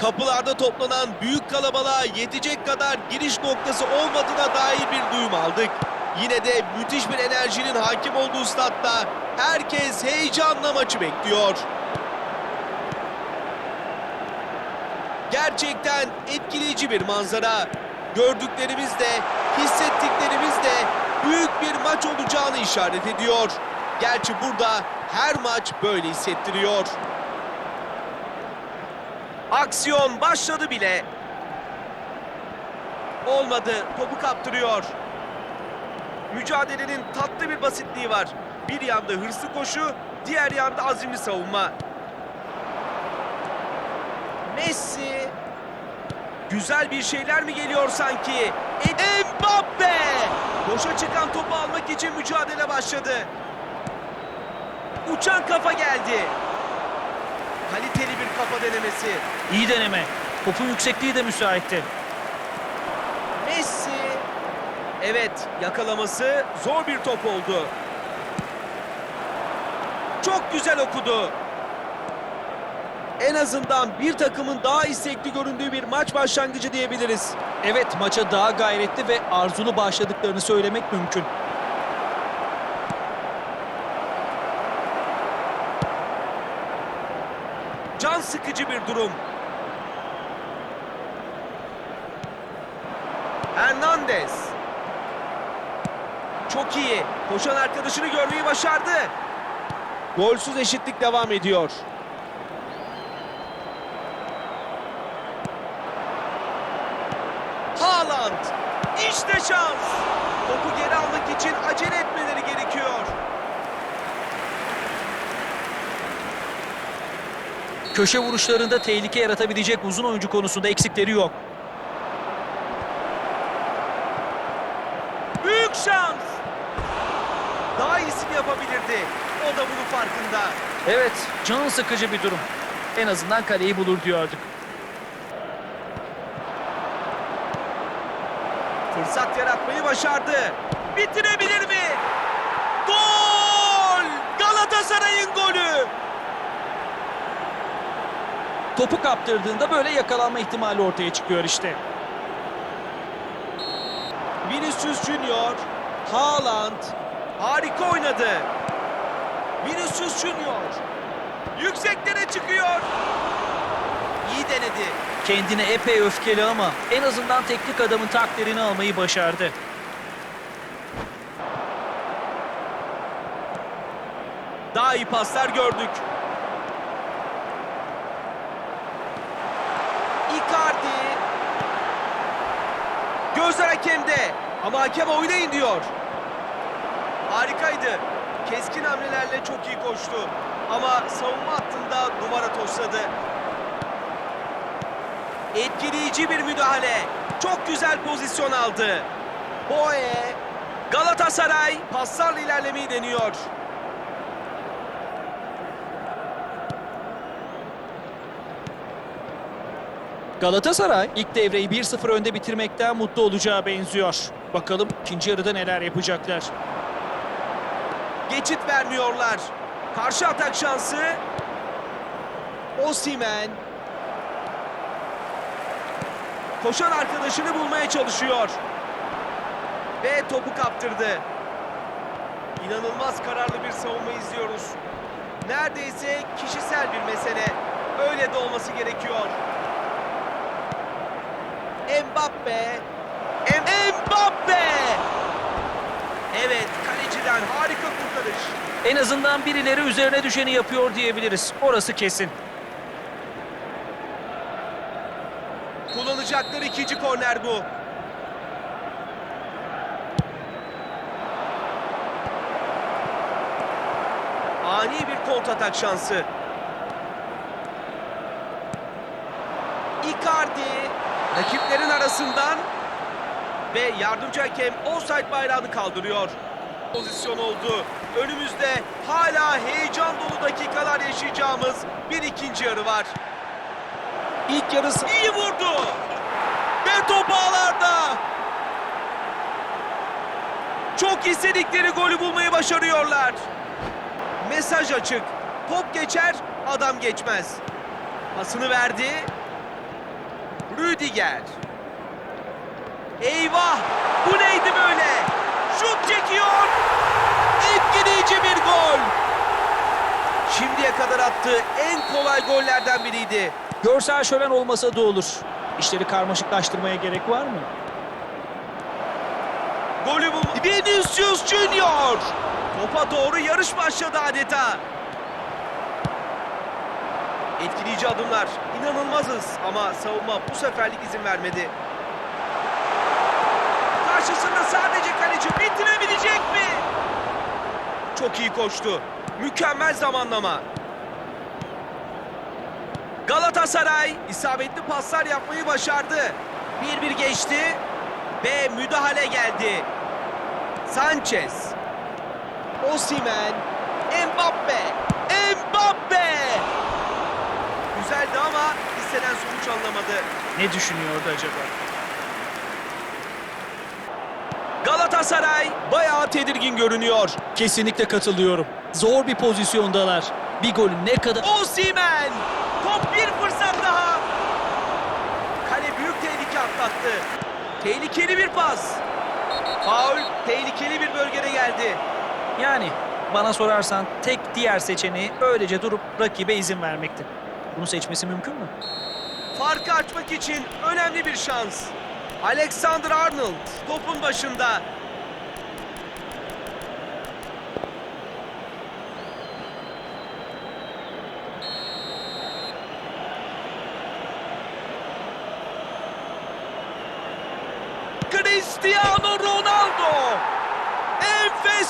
Kapılarda toplanan büyük kalabalığa yetecek kadar giriş noktası olmadığına dair bir duyum aldık. Yine de müthiş bir enerjinin hakim olduğu statta herkes heyecanla maçı bekliyor. Gerçekten etkileyici bir manzara. Gördüklerimiz de, hissettiklerimiz de büyük bir maç olacağını işaret ediyor. Gerçi burada her maç böyle hissettiriyor. Aksiyon başladı bile. Olmadı, topu kaptırıyor. Mücadelenin tatlı bir basitliği var. Bir yanda hırslı koşu, diğer yanda azimli savunma. Messi. Güzel bir şeyler mi geliyor sanki? Mbappe! Boşa çıkan topu almak için mücadele başladı. Uçan kafa geldi. Kaliteli bir kafa denemesi. İyi deneme. Topun yüksekliği de müsaitti. Messi. Evet, yakalaması zor bir top oldu. Çok güzel okudu. En azından bir takımın daha istekli göründüğü bir maç başlangıcı diyebiliriz. Evet maça daha gayretli ve arzulu başladıklarını söylemek mümkün. Can sıkıcı bir durum. Hernandez. Çok iyi. Koşan arkadaşını görmeyi başardı. Golsüz eşitlik devam ediyor. Haaland. İşte şans. Topu geri almak için acele etmeleri gerekiyor. Köşe vuruşlarında tehlike yaratabilecek uzun oyuncu konusunda eksikleri yok. Büyük şans. Daha iyisini yapabilirdi. O da bunun farkında. Evet, can sıkıcı bir durum. En azından kaleyi bulur diyorduk. Fırsat yaratmayı başardı. Bitirebilir mi? Gol! Galatasaray'ın golü. Topu kaptırdığında böyle yakalanma ihtimali ortaya çıkıyor işte. Vinicius Junior, Haaland harika oynadı. Vinicius Junior yükseklere çıkıyor. İyi denedi. Kendine epey öfkeli ama en azından teknik adamın takdirini almayı başardı. Daha iyi paslar gördük. Icardi. Gözler hakemde. Ama hakem oynayın diyor. Harikaydı. Keskin hamlelerle çok iyi koştu. Ama savunma hattında duvara tosladı. Etkileyici bir müdahale. Çok güzel pozisyon aldı. Boye. Galatasaray paslarla ilerlemeyi deniyor. Galatasaray ilk devreyi 1-0 önde bitirmekten mutlu olacağı benziyor. Bakalım ikinci yarıda neler yapacaklar. Geçit vermiyorlar. Karşı atak şansı. Osimen. Koşan arkadaşını bulmaya çalışıyor. Ve topu kaptırdı. İnanılmaz kararlı bir savunma izliyoruz. Neredeyse kişisel bir mesele. Öyle de olması gerekiyor. Mbappe. Mbappe! Evet, kaleciden harika kurtarış. En azından birileri üzerine düşeni yapıyor diyebiliriz. Orası kesin. Kullanacakları ikinci korner bu. Ani bir kontratak şansı. Icardi rakiplerin arasından Ve yardımcı hakem offside bayrağını kaldırıyor. Pozisyon oldu. Önümüzde hala heyecan dolu dakikalar yaşayacağımız bir ikinci yarı var. İlk yarısı iyi vurdu. Ve top ağlarda. Çok istedikleri golü bulmayı başarıyorlar. Mesaj açık. Top geçer, adam geçmez. Pasını verdi. Rüdiger. Eyvah! Bu neydi böyle? Şut çekiyor. Gol. Şimdiye kadar attığı en kolay gollerden biriydi. Görsel şölen olmasa da olur. İşleri karmaşıklaştırmaya gerek var mı? Golü bul. Vinicius Junior. Topa doğru yarış başladı adeta. Etkileyici adımlar. İnanılmazız ama savunma bu seferlik izin vermedi. Karşısında sadece kaleci bitirebilecek mi? Çok iyi koştu. Mükemmel zamanlama. Galatasaray isabetli paslar yapmayı başardı. 1-1 geçti ve müdahale geldi. Sanchez. Osimen. Mbappe. Mbappe. Güzeldi ama istenen sonuç alınamadı. Ne düşünüyordu acaba? Galatasaray bayağı tedirgin görünüyor. Kesinlikle katılıyorum. Zor bir pozisyondalar. Bir golün ne kadar... Osimen. Top bir fırsat daha. Kale büyük tehlike atlattı. Tehlikeli bir pas. Faul tehlikeli bir bölgede geldi. Yani bana sorarsan tek diğer seçeneği öylece durup rakibe izin vermekti. Bunu seçmesi mümkün mü? Farkı açmak için önemli bir şans. Alexander Arnold topun başında.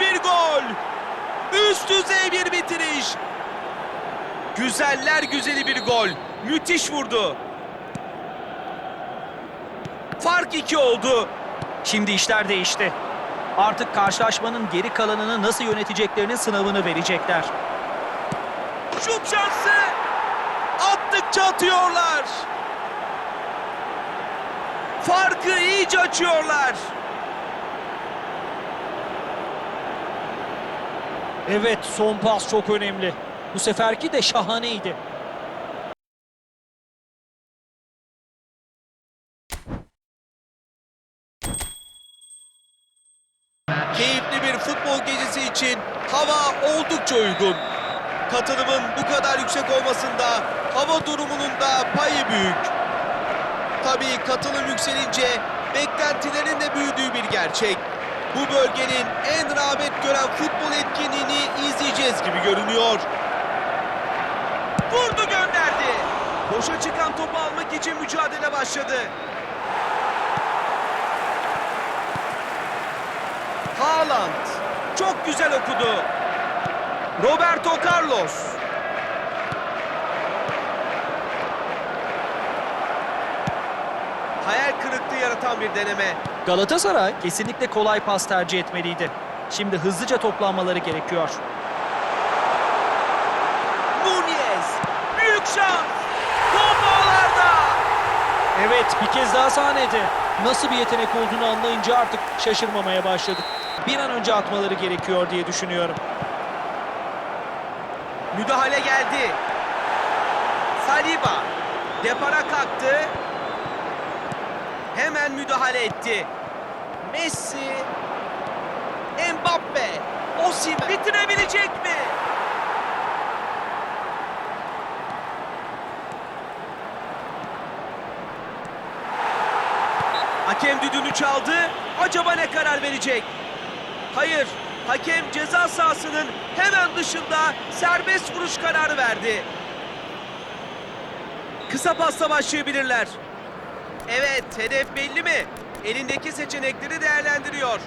Bir gol. Üst düzey bir bitiriş. Güzeller güzeli bir gol. Müthiş vurdu. Fark iki oldu. Şimdi işler değişti. Artık karşılaşmanın geri kalanını nasıl yöneteceklerinin sınavını verecekler. Şut şansı. Attıkça atıyorlar. Farkı iyice açıyorlar. Evet son pas çok önemli. Bu seferki de şahaneydi. Keyifli bir futbol gecesi için hava oldukça uygun. Katılımın bu kadar yüksek olmasında hava durumunun da payı büyük. Tabii katılım yükselince beklentilerin de büyüdüğü bir gerçek. Bu bölgenin en rağbet gören futbol etkinliğini izleyeceğiz gibi görünüyor. Vurdu gönderdi. Boşa çıkan topu almak için mücadele başladı. Haaland çok güzel okudu. Roberto Carlos. Hayal kırıklığı yaratan bir deneme. Galatasaray kesinlikle kolay pas tercih etmeliydi. Şimdi hızlıca toplanmaları gerekiyor. Nunez. Büyük şans. Top ağlarda. Evet bir kez daha sahnede. Nasıl bir yetenek olduğunu anlayınca artık şaşırmamaya başladık. Bir an önce atmaları gerekiyor diye düşünüyorum. Müdahale geldi. Saliba. Depara kalktı. Hemen müdahale etti. Messi. Mbappe. Osimhen bitirebilecek mi? Hakem düdüğünü çaldı. Acaba ne karar verecek? Hayır. Hakem ceza sahasının hemen dışında serbest vuruş kararı verdi. Kısa pasla başlayabilirler. Evet, hedef belli mi? Elindeki seçenekleri değerlendiriyor.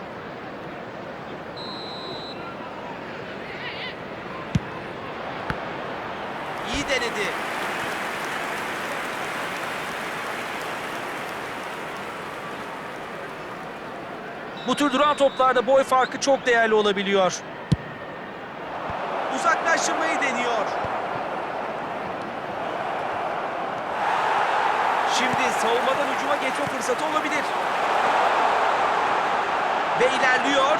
İyi denedi. Bu tür duran toplarda boy farkı çok değerli olabiliyor. Uzaklaştırmayı deniyor. Şimdi savunmadan hücuma geçme fırsatı olabilir. Ve ilerliyor.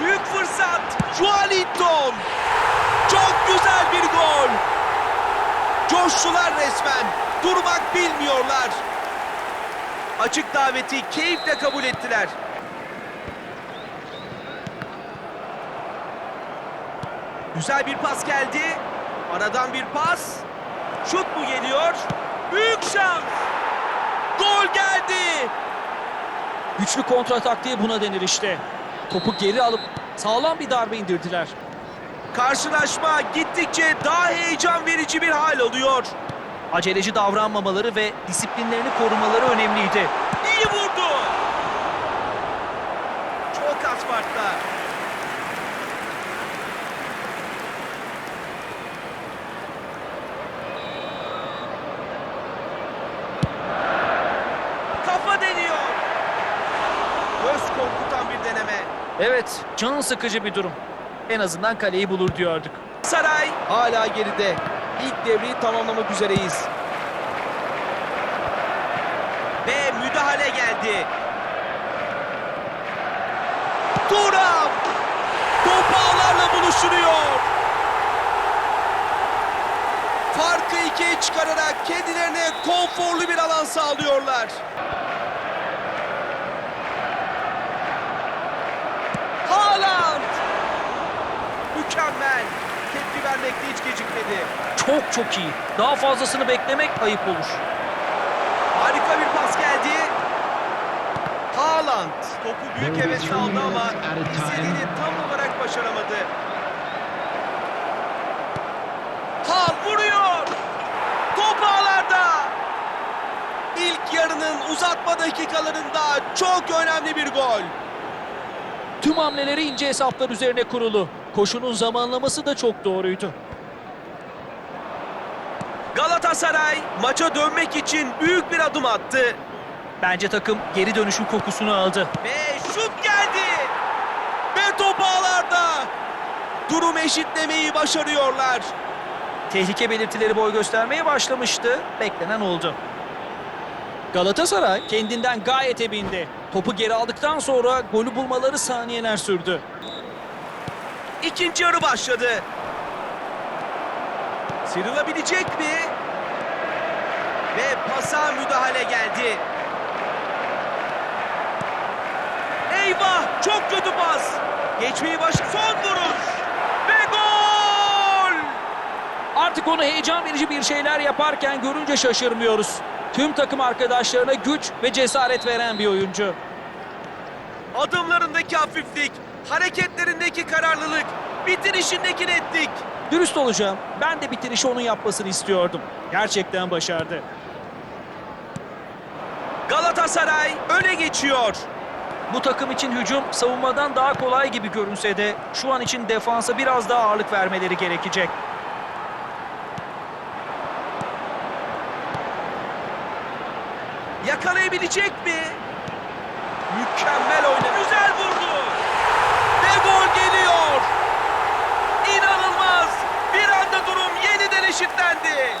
Büyük fırsat. Joalinton. Çok güzel bir gol. Coştular resmen. Durmak bilmiyorlar. Açık daveti keyifle kabul ettiler. Güzel bir pas geldi. Aradan bir pas. Şut mu geliyor? Büyük şans. Gol geldi. Güçlü kontra taktiği buna denir işte. Topu geri alıp sağlam bir darbe indirdiler. Karşılaşma gittikçe daha heyecan verici bir hal alıyor. Aceleci davranmamaları ve disiplinlerini korumaları önemliydi. İyi vurdu. Çok az farkla. Kafa deniyor. Göz korkutan bir deneme. Evet, can sıkıcı bir durum. En azından kaleyi bulur diyorduk. Saray hala geride. İlk devreyi tamamlamak üzereyiz. Ve müdahale geldi. Turam! Top ağlarla buluşturuyor. Farkı ikiye çıkararak kendilerine konforlu bir alan sağlıyorlar. Haaland! Mükemmel. Tepki vermekte hiç gecikmedi. Çok çok iyi. Daha fazlasını beklemek ayıp olur. Harika bir pas geldi. Haaland topu büyük hevesle aldı ama istediğini tam olarak başaramadı. Hal vuruyor. Top ağlarda. İlk yarının uzatma dakikalarında çok önemli bir gol. Tüm hamleleri ince hesaplar üzerine kurulu. Koşunun zamanlaması da çok doğruydu. Galatasaray maça dönmek için büyük bir adım attı. Bence takım geri dönüşün kokusunu aldı. Ve şut geldi. Ve top ağlarda. Durum eşitlemeyi başarıyorlar. Tehlike belirtileri boy göstermeye başlamıştı. Beklenen oldu. Galatasaray kendinden gayet emindi. Topu geri aldıktan sonra golü bulmaları saniyeler sürdü. İkinci yarı başladı. Sıyrılabilecek mi? Ve pasa müdahale geldi. Eyvah! Çok kötü pas. Geçmeyi baş... Son vuruş. Ve gol! Artık onu heyecan verici bir şeyler yaparken görünce şaşırmıyoruz. Tüm takım arkadaşlarına güç ve cesaret veren bir oyuncu. Adımlarındaki hafiflik, hareketlerindeki kararlılık, bitirişindeki netlik. Dürüst olacağım. Ben de bitirişi onun yapmasını istiyordum. Gerçekten başardı. Galatasaray öne geçiyor. Bu takım için hücum savunmadan daha kolay gibi görünse de şu an için defansa biraz daha ağırlık vermeleri gerekecek. Yakalayabilecek mi? Mükemmel oynadı. Güzel vurdu. Ve gol geliyor. İnanılmaz. Bir anda durum yeniden eşitlendi.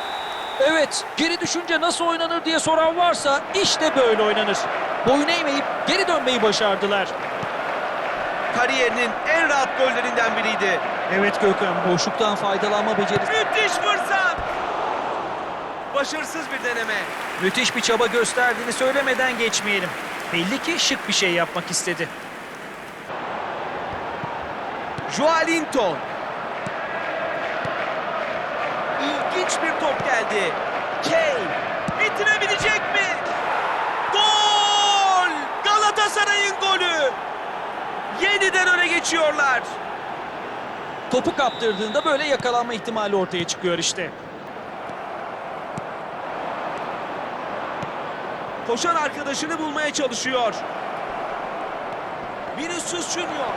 Evet, geri düşünce nasıl oynanır diye soran varsa işte böyle oynanır. Boyun eğmeyip geri dönmeyi başardılar. Kariyerinin en rahat gollerinden biriydi. Evet Gökhan, boşluktan faydalanma becerisi. Müthiş fırsat. Başarısız bir deneme. Müthiş bir çaba gösterdiğini söylemeden geçmeyelim. Belli ki şık bir şey yapmak istedi. Joalinton. İlginç bir top geldi. Kane. Bitirebilecek mi? Gol! Galatasaray'ın golü. Yeniden öne geçiyorlar. Topu kaptırdığında böyle yakalanma ihtimali ortaya çıkıyor işte. Koşan arkadaşını bulmaya çalışıyor. Vinicius Junior.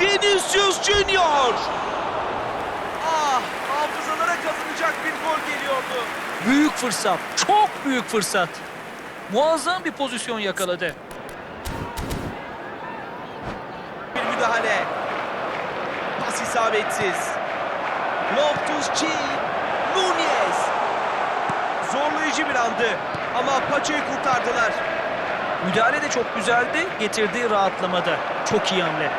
Vinicius Junior. Büyük fırsat, çok büyük fırsat. Muazzam bir pozisyon yakaladı. müdahale. Pas isabetsiz. Loftus-Cheek. Nunez. Zorlayıcı bir andı ama paçayı kurtardılar. Müdahale de çok güzeldi, getirdiği rahatlamada. Çok iyi hamle.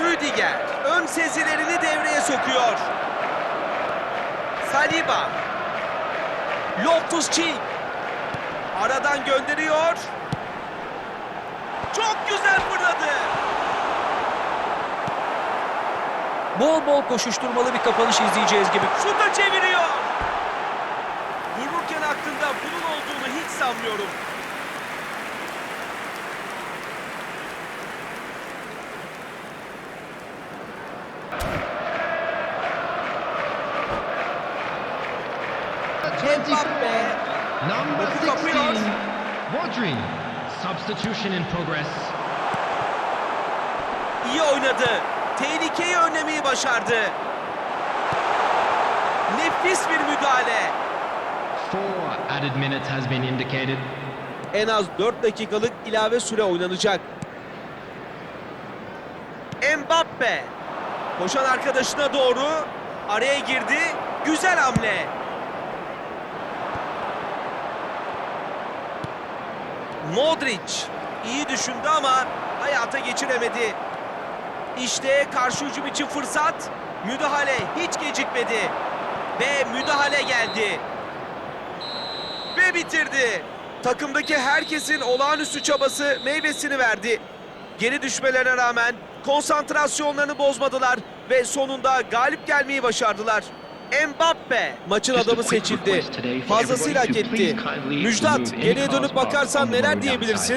Rüdiger ön sezilerini devreye sokuyor. Saliba. Loftus-Cheek. Aradan gönderiyor. Çok güzel fırladı. Bol bol koşuşturmalı bir kapanış izleyeceğiz gibi. Şuta çeviriyor. Vururken aklında bunun olduğunu hiç sanmıyorum. Mbappe. Number Topu 16, kapıyor. Rodri. Substitution in progress. İyi oynadı. Tehlikeyi önlemeyi başardı. Nefis bir müdahale. Four added minutes has been indicated. En az 4 dakikalık ilave süre oynanacak. Mbappe. Koşan arkadaşına doğru araya girdi. Güzel hamle. Modric iyi düşündü ama hayata geçiremedi. İşte karşı hücum için fırsat. Müdahale hiç gecikmedi. Ve müdahale geldi. Ve bitirdi. Takımdaki herkesin olağanüstü çabası meyvesini verdi. Geri düşmelerine rağmen konsantrasyonlarını bozmadılar ve sonunda galip gelmeyi başardılar. Mbappe maçın adamı seçildi. Fazlasıyla hak etti. Müjdat geriye dönüp bakarsan neler diyebilirsin?